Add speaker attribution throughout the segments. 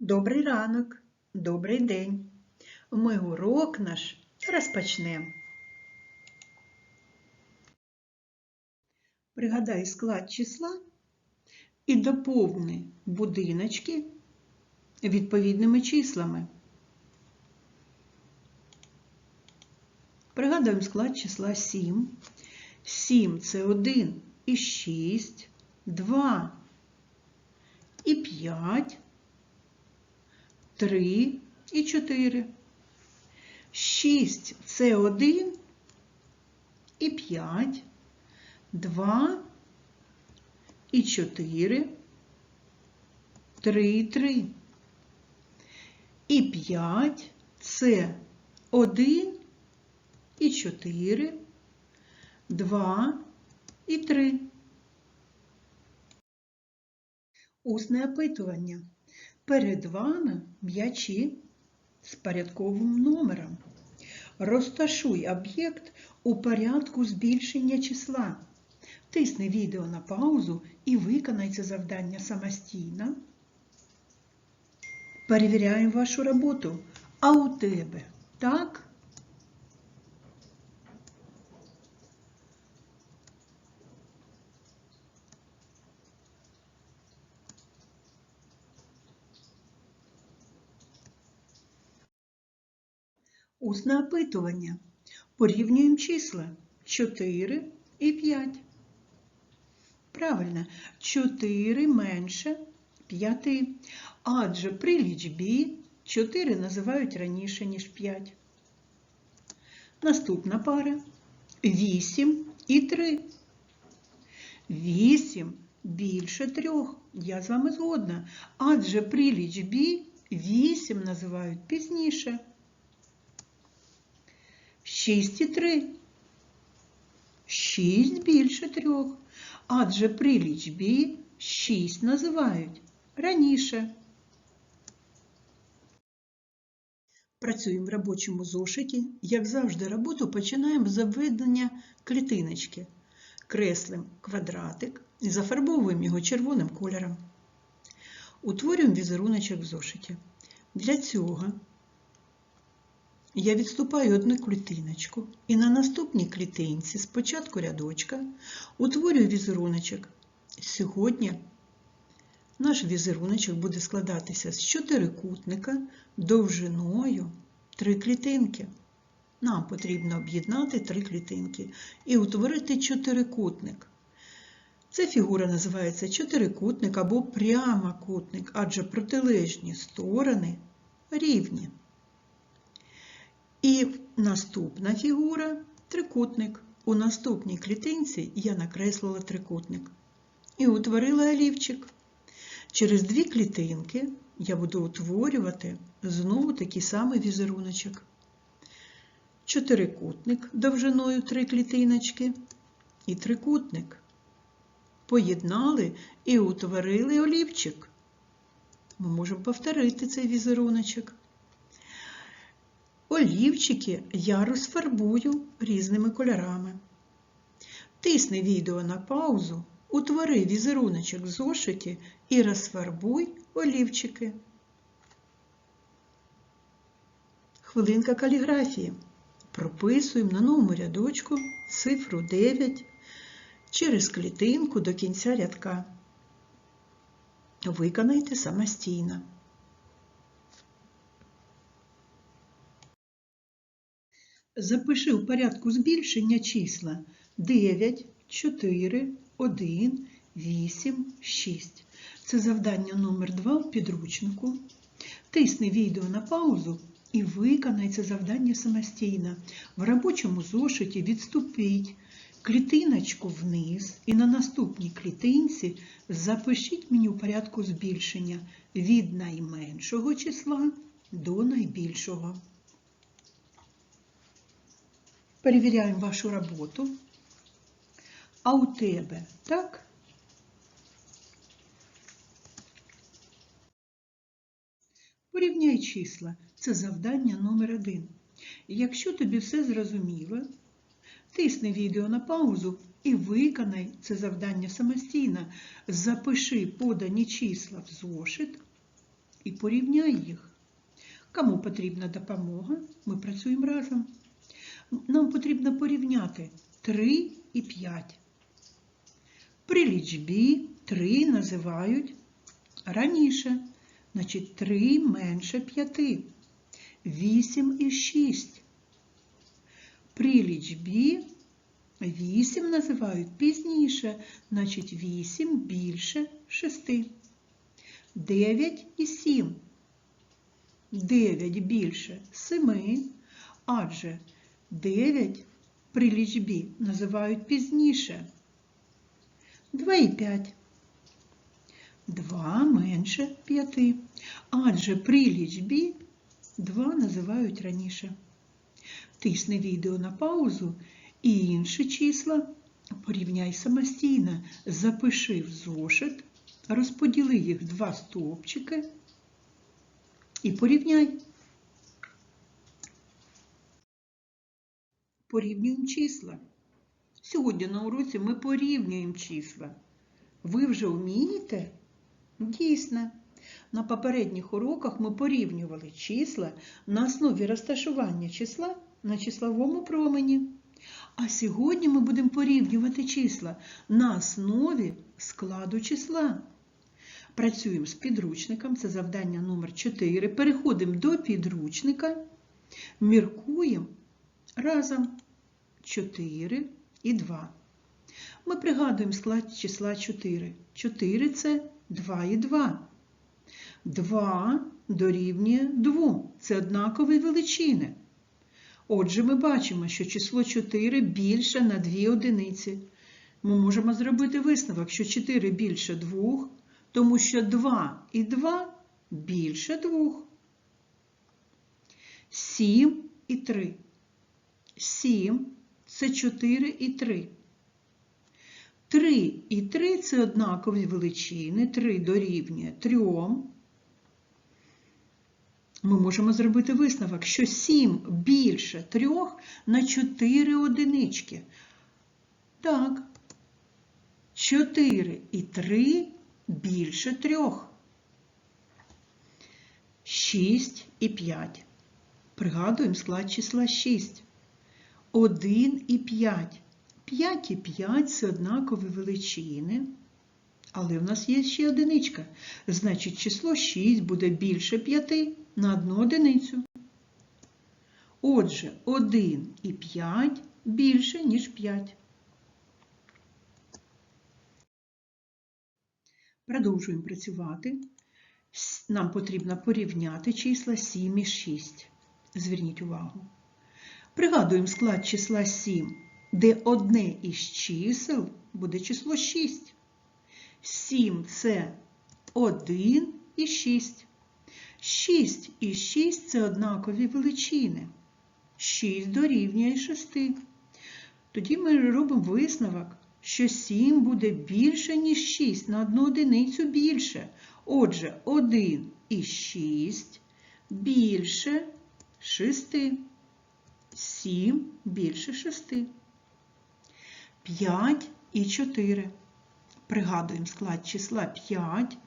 Speaker 1: Добрий ранок, добрий день. Ми урок наш розпочнемо. Пригадай склад числа і доповни будиночки відповідними числами. Пригадаємо склад числа 7. 7 це 1 і 6, 2 і 5, 3 і 4. 6 це 1 і 5, 2 і 4, 3 і 3. І 5 це 1 і 4, 2 і 3. Усне опитування. Перед вами м'ячі з порядковим номером. Розташуй об'єкт у порядку збільшення числа. Тисни відео на паузу і виконай це завдання самостійно. Перевіряємо вашу роботу. А у тебе так? Усне опитування. Порівнюємо числа 4 і 5. Правильно, 4 менше 5. Адже при лічбі 4 називають раніше, ніж 5. Наступна пара 8 і 3. 8 більше 3. Я з вами згодна. Адже при лічбі 8 називають пізніше. 6 і 3. 6 більше 3. Адже при лічбі 6 називають раніше. Працюємо в робочому зошиті. Як завжди, роботу починаємо з обведення клітиночки. Креслимо квадратик і зафарбовуємо його червоним кольором. Утворюємо візеруночок в зошиті. Для цього я відступаю одну клітиночку і на наступній клітинці спочатку рядочка утворюю візеруночок. Сьогодні наш візеруночок буде складатися з чотирикутника довжиною три клітинки. Нам потрібно об'єднати три клітинки і утворити чотирикутник. Ця фігура називається чотирикутник або прямокутник, адже протилежні сторони рівні. І наступна фігура трикутник. У наступній клітинці я накреслила трикутник і утворила олівчик. Через дві клітинки я буду утворювати знову такий самий візеруночок. Чотирикутник довжиною три клітиночки і трикутник. Поєднали і утворили олівчик. Ми можемо повторити цей візеруночок. Олівчики я розфарбую різними кольорами. Тисни відео на паузу, утвори візеруночок в зошиті і розфарбуй олівчики. Хвилинка каліграфії. Прописуємо на новому рядочку цифру 9 через клітинку до кінця рядка. Виконайте самостійно. Запиши у порядку збільшення числа 9, 4, 1, 8, 6. Це завдання номер 2 в підручнику. Тисни відео на паузу і виконай це завдання самостійно. В робочому зошиті відступіть клітиночку вниз і на наступній клітинці запишіть мені у порядку збільшення від найменшого числа до найбільшого. Перевіряємо вашу роботу. А у тебе так? Порівняй числа. Це завдання номер один. Якщо тобі все зрозуміло, тисни відео на паузу і виконай це завдання самостійно. Запиши подані числа в зошит і порівняй їх. Кому потрібна допомога, ми працюємо разом. Нам потрібно порівняти 3 і 5. При лічбі 3 називають раніше, значить 3 менше 5. 8 і 6. При лічбі 8 називають пізніше, значить 8 більше 6. 9 і 7. 9 більше 7, адже 9 при лічбі називають пізніше. 2 і 5. 2 менше 5. Адже при лічбі 2 називають раніше. Тисни відео на паузу і інші числа порівняй самостійно. Запиши в зошит, розподіли їх два стовпчики і порівняй. Порівнюємо числа. Сьогодні на уроці ми порівнюємо числа. Ви вже вмієте? Дійсно. На попередніх уроках ми порівнювали числа на основі розташування числа на числовому промені. А сьогодні ми будемо порівнювати числа на основі складу числа. Працюємо з підручником, це завдання номер 4. Переходимо до підручника, міркуємо разом 4 і 2. Ми пригадуємо склад числа 4. 4 це 2 і 2. 2 дорівнює 2. Це однакові величини. Отже, ми бачимо, що число 4 більше на 2 одиниці. Ми можемо зробити висновок, що 4 більше 2, тому що 2 і 2 більше 2. 7 і 3. 7 це 4 і 3. 3 і 3 це однакові величини. 3 дорівнює 3. Ми можемо зробити висновок, що 7 більше 3 на 4 одинички. Так, 4 і 3 більше 3. 6 і 5. Пригадуємо склад числа 6. 1 і 5. 5 і 5 це однакові величини. Але в нас є ще одиничка. Значить, число 6 буде більше 5 на одну одиницю. Отже, 1 і 5 більше, ніж 5. Продовжуємо працювати. Нам потрібно порівняти числа 7 і 6. Зверніть увагу. Пригадуємо склад числа 7, де одне із чисел буде число 6. 7 це 1 і 6. 6 і 6 це однакові величини. 6 дорівнює 6. Тоді ми робимо висновок, що 7 буде більше, ніж 6 на одну одиницю більше. Отже, 1 і 6 більше 6. 7 більше 6. 5 і 4. Пригадуємо склад числа 5,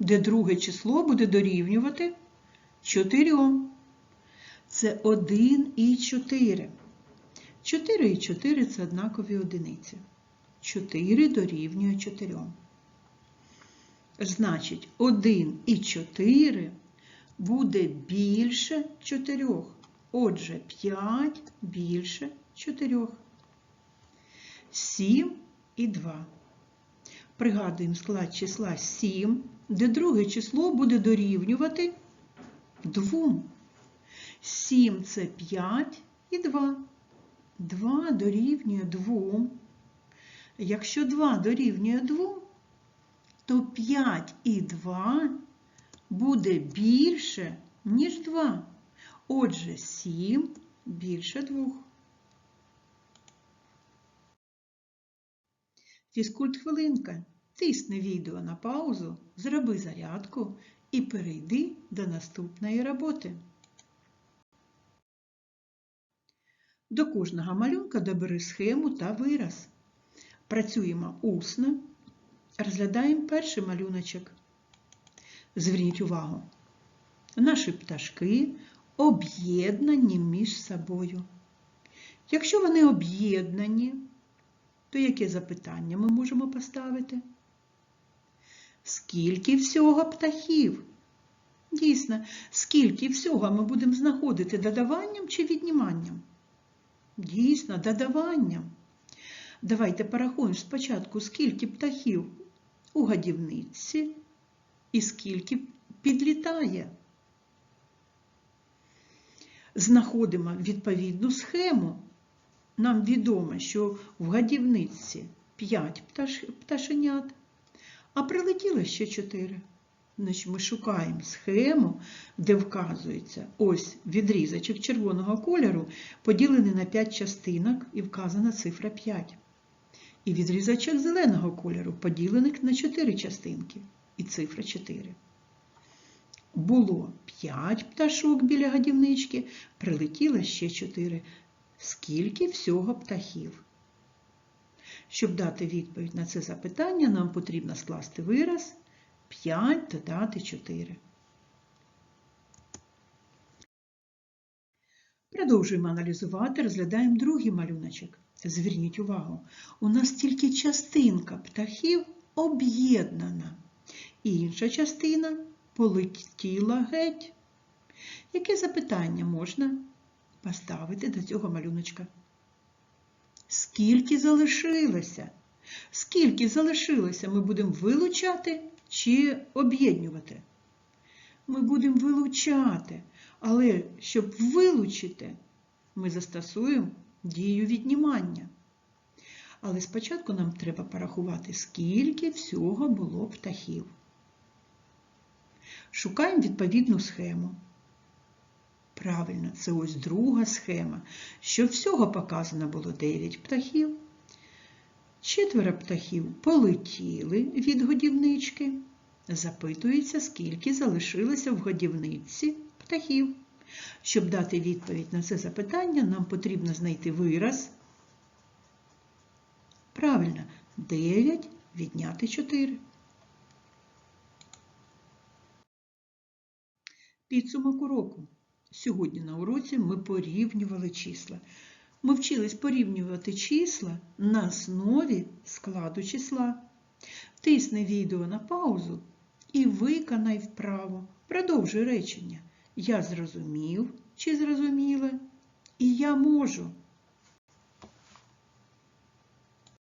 Speaker 1: де друге число буде дорівнювати 4. Це 1 і 4. 4 і 4 це однакові одиниці. 4 дорівнює 4. Значить, 1 і 4 буде більше 4. Отже, 5 більше 4. 7 і 2. Пригадуємо склад числа 7, де друге число буде дорівнювати 2. 7 це 5 і 2. 2 дорівнює 2. Якщо 2 дорівнює 2, то 5 і 2 буде більше, ніж 2. Отже, 7 більше 2. Фізкульт хвилинка. Тисни відео на паузу, зроби зарядку і перейди до наступної роботи. До кожного малюнка добери схему та вираз. Працюємо усно. Розглядаємо перший малюночок. Зверніть увагу, наші пташки об'єднані між собою. Якщо вони об'єднані, то яке запитання ми можемо поставити? Скільки всього птахів? Дійсно, скільки всього ми будемо знаходити додаванням чи відніманням? Дійсно, додаванням. Давайте порахуємо спочатку, скільки птахів у годівниці і скільки підлітає. Знаходимо відповідну схему. Нам відомо, що в годівниці 5 пташ... пташенят, а прилетіло ще 4. Значить, ми шукаємо схему, де вказується ось відрізочок червоного кольору, поділений на 5 частинок і вказана цифра 5. І відрізочок зеленого кольору поділений на 4 частинки і цифра 4. Було 5 пташок біля годівнички, прилетіло ще 4. Скільки всього птахів? Щоб дати відповідь на це запитання, нам потрібно скласти вираз 5 додати 4. Продовжуємо аналізувати, розглядаємо другий малюночок. Зверніть увагу, у нас тільки частинка птахів об'єднана, інша частина полетіла геть. Яке запитання можна поставити до цього малюночка? Скільки залишилося? Скільки залишилося, ми будемо вилучати чи об'єднувати? Ми будемо вилучати, але щоб вилучити, ми застосуємо дію віднімання. Але спочатку нам треба порахувати, скільки всього було птахів. Шукаємо відповідну схему. Правильно, це ось друга схема. Що всього показано було 9 птахів. Четверо птахів полетіли від годівнички. Запитується, скільки залишилося в годівниці птахів. Щоб дати відповідь на це запитання, нам потрібно знайти вираз. Правильно, 9 відняти 4. Підсумок уроку. Сьогодні на уроці ми порівнювали числа. Ми вчились порівнювати числа на основі складу числа. Тисни відео на паузу і виконай вправо. Продовжуй речення. Я зрозумів чи зрозуміла, і я можу.